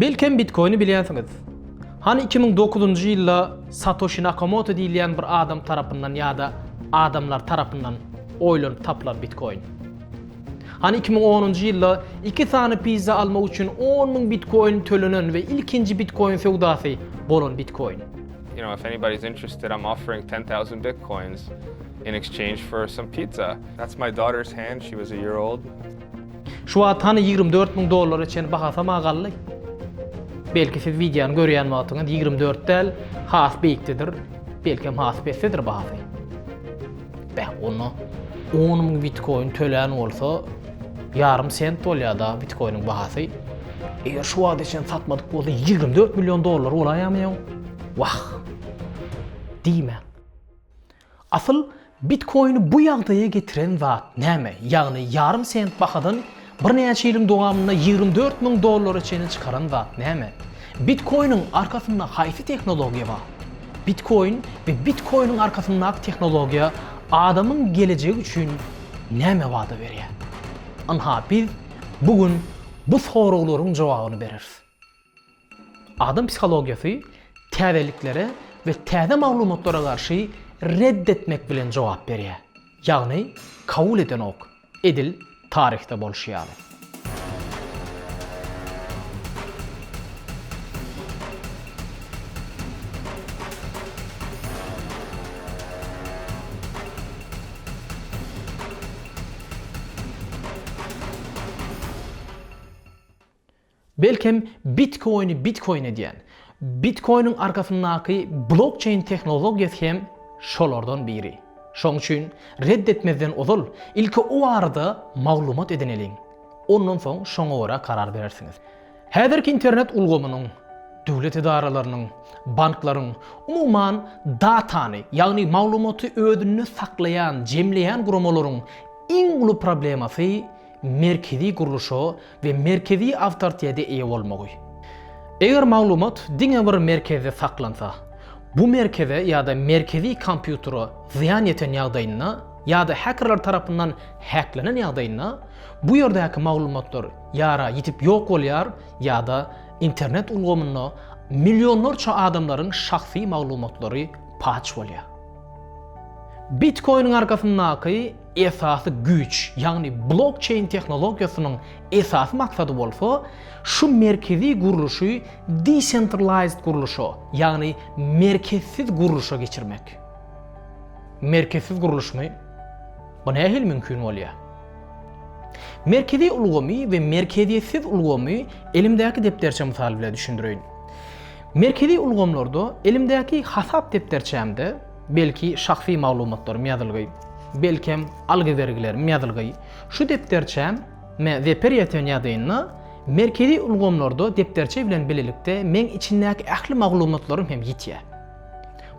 Belkem Bitcoin'i bilýänsiňiz. Hani 2009 ýylda Satoshi Nakamoto diýilen bir adam tarapyndan ýa-da adamlar tarapyndan oýlanyp tapylan Bitcoin. Hani 2010 ýylda 2 sany pizza almak üçin 10 000 Bitcoin tölenen we ilkinji Bitcoin sewdasy bolan Bitcoin. You know, if anybody's interested, I'm offering 10,000 bitcoins in exchange for some pizza. That's my daughter's hand. She was a year old. Şu an hani 24 000 dollar için bahasa magally. Belki siz videonu görýän wagtyňyz 24 del has beýikdir. Belki has besdir bahasy. Beh, onu 10 000 Bitcoin tölen bolsa yarım sent bolýar-da Bitcoin'in bahasy. Eger şu wagt için satmadyk bolsa 24 milyon dollar olaýarmy ýa? Wah. Diýme. Asıl Bitcoin'i bu ýagdaýa getiren zat näme? Ýagny yarım sent bahadan bir näçe ýylyň dowamında 24 000 dollar içine çıkaran zat näme? Bitcoin'in arkasında haýsy teknologiýa bar? Bitcoin ve Bitcoin'in arkasındaki teknologiya adamın geleceği üçün näme wada berýär? Anha biz bugün bu soruların cevabını beririz. Adam psikologiyası täzeliklere ve täze maglumatlara karşı reddetmek bilen cevap berýär. Ýagny kabul eden ok, edil tarihte bolşýar. Belkem Bitcoin'i Bitcoin'e diyen, Bitcoin'in arkasındaki blockchain teknologiyası hem şolardan biri. Şoň üçin reddetmezden ozul, ilki o arada maglumat edinelin. Ondan soň şoňa göre karar berersiňiz. Häzirki internet ulgamynyň, döwlet idaralarynyň, banklaryň umuman datany, ýagny maglumaty ödünni saklayan, jemleýän guramalaryň iň uly problemasy merkezi guruluşo we merkezi awtoritete eýe bolmagy. Eger maglumat diňe bir merkezde saklansa, bu merkeze ýa-da merkezi kompýutera ziýan ýeten ýagdaýynda ýa-da hackerlar tarapyndan hacklenen ýagdaýynda bu ýerdäki maglumatlar ýara ýitip ýok bolýar ýa-da internet ulgamynda milyonlarça adamlaryň şahsy maglumatlary paç bolýar. Bitcoin'in arkasındaki esası güç, yani blockchain teknologiyasının esası maksadı bolsa, şu merkezi guruluşu decentralized guruluşu, yani merkezsiz guruluşa geçirmek. Merkezsiz guruluş mu? Bu ne hil mümkün oluyor? Merkezi ulgamy ve merkeziyetsiz ulgamy elimdäki depderçe misal bilen düşündireyim. Merkezi ulgamlarda elimdäki hasap depderçemde belki şahsi maglumatlarym ýazylgy, belkem algy vergilerim ýazylgy. Şu depderçem me zeperiyeten ýadyna merkezi ulgamlarda depderçe bilen bilelikde men içindäki ähli maglumatlarym hem ýitýär.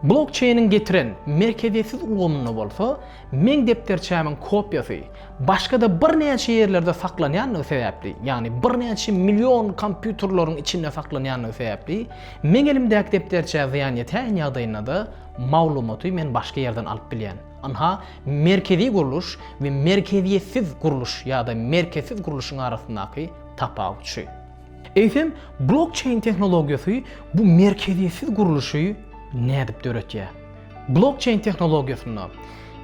Blockchain'in getiren merkeziyetsiz ulgamyny bolsa, men depderçämiň kopýasy başga da bir näçe ýerlerde saklanýanlygy sebäpli, ýani bir näçe milyon kompýuterlaryň içinde saklanýanlygy sebäpli, men elimdäki depderçä ziýan ýeten ýagdaýynda da maglumaty men başga ýerden alyp bilýän. Anha merkezi guruluş ve merkeziyetsiz guruluş ýa-da merkezsiz guruluşyň arasyndaky tapawut şu. Eýsem blockchain teknologiyasy bu merkeziyetsiz guruluşy nädip döretýär. Blockchain tehnologiýasyny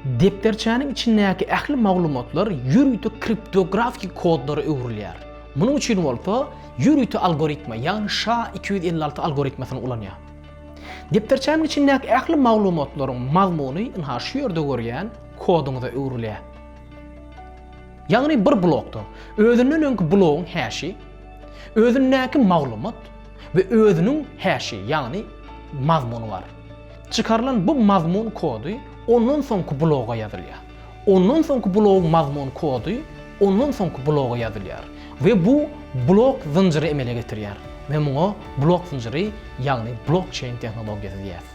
depderçäniň içindäki ähli maglumatlar ýürüýtü kriptografik kodlara öwrülýär. Munyň üçin bolsa ýürüýtü algoritma, ýagny SHA-256 algoritmasyny ulanýar. Depderçäniň içindäki ähli maglumatlaryň mazmuny inhaşy ýerde görýän koduňda öwrülýär. Ýagny bir blokda özünden öňki blogyň häşi, özündäki maglumat we özüniň häşi, ýagny mazmuny var. Çıkarılan bu mazmun kodu ondan soňky bloga ýazylýar. Ondan soňky blogyň mazmun kodu ondan soňky bloga ýazylýar. We bu blok zinciri emele getirýär. Ve muňa blok zinciri ýagny blockchain teknologiýasy diýär.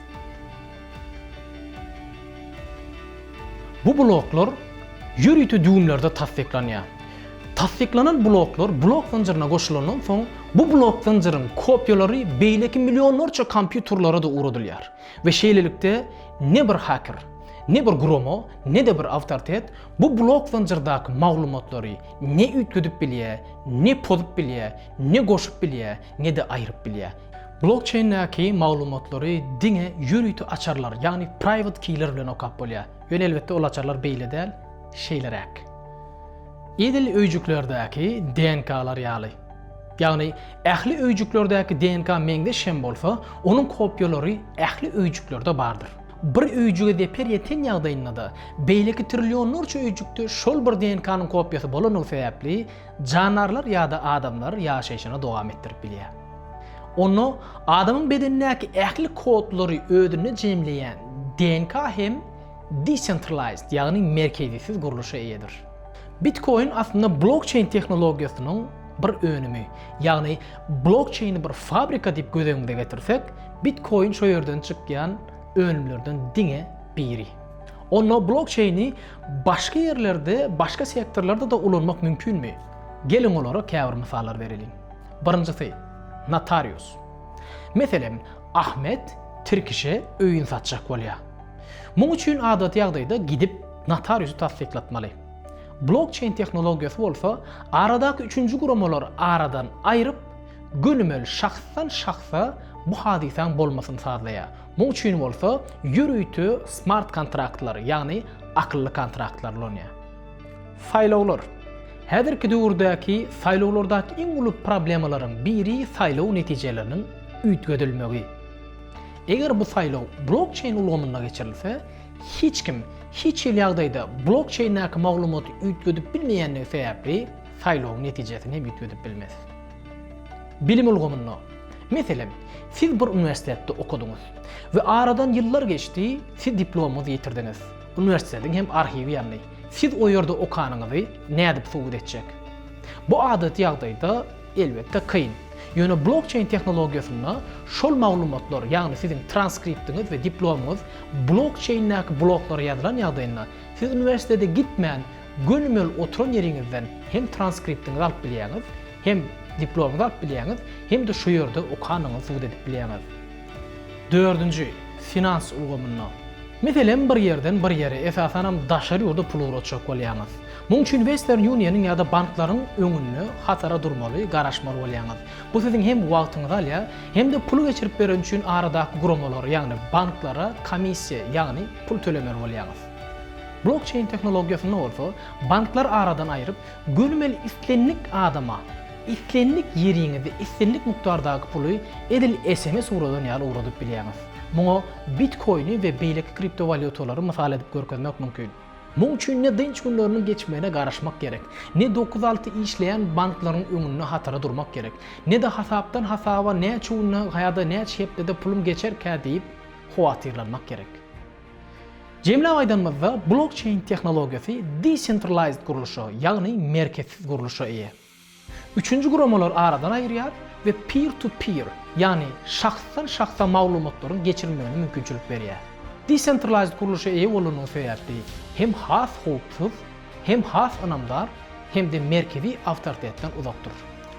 Bu bloklar ýürüýti düýümlerde tasdiklanýar. Tasdiklanan bloklar blok zincirine goşulandan soň bu blok zinciriň kopýalary beýleki milyonlarça kompýuterlara da uradylýar. Ve şeýlelikde ne bir hacker, ne bir gromo, ne de bir avtoritet bu blok zincirdaky maglumatlary ne ütküdüp bilýär, ne pozup bilýär, ne goşup bilýär, ne de aýryp bilýär. Blockchain'daki maglumatlary diňe ýürüýti açarlar, ýani private keyler bilen okap bolýar. Ýöne elbetde ol açarlar beýle däl, şeýlerek. Edil öýjüklerdäki DNK'lar ýaly. Ýagny ähli öýjüklerdäki DNK meňde şem bolsa, onuň kopýalary ähli öýjüklerde bardyr. Bir öýjüge de perýeten ýagdaýynda da beýleki trilyonlarça öýjükde şol bir DNK'nyň kopýasy bolanyň sebäpli janarlar ýa-da adamlar ýaşaýyşyna dowam etdirip bilýär. Onu adamın bedenindeki ähli kodları ödünü jemleýän DNK hem decentralized yani merkezisiz guruluşa eýedir. Bitcoin aslında blockchain teknologiýasynyň bir önümü. Yani blockchain'i bir fabrika dip gözeňde getirsek, Bitcoin şo ýerden çykýan önümlerden diňe biri. Onu blockchain'i başka yerlerde, başka sektörlerde de ulanmak mümkünmü? Gelin olara käbir misallar berelim. Birincisi, notarius. Meselen, Ahmet Tirkişe öýün satjak bolýar. Muň üçin adat ýagdaýda gidip notariusy tasdiklatmaly. Blockchain teknologiýasy bolsa, aradaky üçünji guramlar aradan aýryp, gönümel şahsdan şahsa bu hadisaň bolmasyny sağlaýar. Muň üçin bolsa, ýürüýti smart kontraktlar, ýagny akylly kontraktlar bolýar. Saýlawlar. Häzirki döwürdäki saýlawlardaky iň uly problemalaryň biri saýlaw netijeleriniň üýtgedilmegi. Eger bu saýlaw blockchain ulgamyna geçirilse, hiç kim hiç el ýagdaýda blockchain-näki maglumaty üýtgedip bilmeýändigi sebäpli saýlaw netijesini hem üýtgedip bilmez. Bilim ulgamyna. Meselem, siz bir üniversitede okuduňuz we aradan ýyllar geçdi, siz diplomanızı ýetirdiňiz. Üniversitediň hem arhiwi ýanly. Siz o ýerde okanyňyzy nädip subut etjek? Bu adat ýagdaýda elbetde kyn. Ýöne blockchain teknologiýasyna şol maglumatlar, ýagny sizin transkriptiňiz we diplomanız blockchain-näki bloklara ýazylan ýagdaýynda siz üniversitede gitmän gönümel oturan ýeriňizden hem transkriptiňizi alyp bilýäňiz, hem diplomanızı alyp bilýäňiz, hem de şu okanyňyzy subut edip bilýäňiz. Dördüncü, finans ulgamyna. Meselen bir yerden bir yere esasanam daşary ýolda pul uratjak bolýaňyz. Muň üçin Western Union'yň ýa-da banklaryň öňünde hatara durmaly, garaşmaly bolýaňyz. Bu siziň hem wagtyňyzy alýar, hem de pul geçirip beren üçin aradaky guramalar, ýagny banklara komissiýa, ýagny pul tölemer bolýaňyz. Blockchain teknologiýasyny bolsa, banklar aradan aýryp, gönümel islenlik adama, islenlik ýeriňizde islenlik miktardaky puly edil SMS uradan ýaly uradyp bilýäňiz. Muňa Bitcoin'i we beýleki kriptovalyutalary mysal edip görkezmek mümkin. Muň üçin ne dynç günlerini geçmene garaşmak gerek. Ne 9-6 işleyen banklaryň öňünde hatara durmak gerek. Ne de hasapdan hasaba ne çuwuna haýada ne şeýle de pulum geçerkä diýip howatyrlanmak gerek. Jemle aýdanmazda blockchain teknologiýasy decentralized guruluşa, ýagny merkezsiz guruluşa eýe. Üçüncü guramalar aradan aýrýar we peer to peer, ýani şahsdan şahsa maglumatlaryň geçirilmegine mümkinçilik berýär. Decentralized guruluşa eýe bolanyň sebäpli hem has howpsuz, hem has anamdar, hem de merkezi awtoritetden uzakdyr.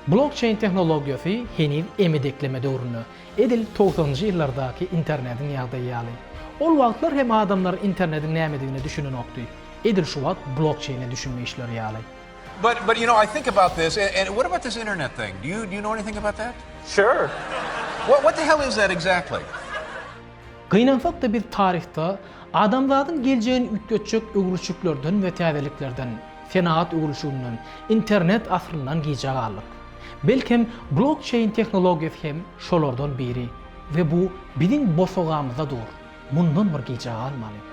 Blockchain teknologiýasy heniz emedekleme döwrüne, edil 90-njy ýyllardaky internetiň ýagdaýy ýaly. Ol wagtlar hem adamlar internetin nämedigini düşünen okdy. Edil şu wagt blockchain'e düşünme işleri ýaly. But but you know, I think about this, and, and what about this internet thing? Do you do you know anything about that? Sure. What what the hell is that exactly? Gynansak da biz tarihte adamlaryň geljeğini ütgetjek ögürçüklerden we täzeliklerden, senaat ögürçüğünden, internet asryndan gijak aldyk. Belkem blockchain teknologiýasy hem şolardan biri we bu biziň bosogamyza dur. Mundan bir gijak almaly.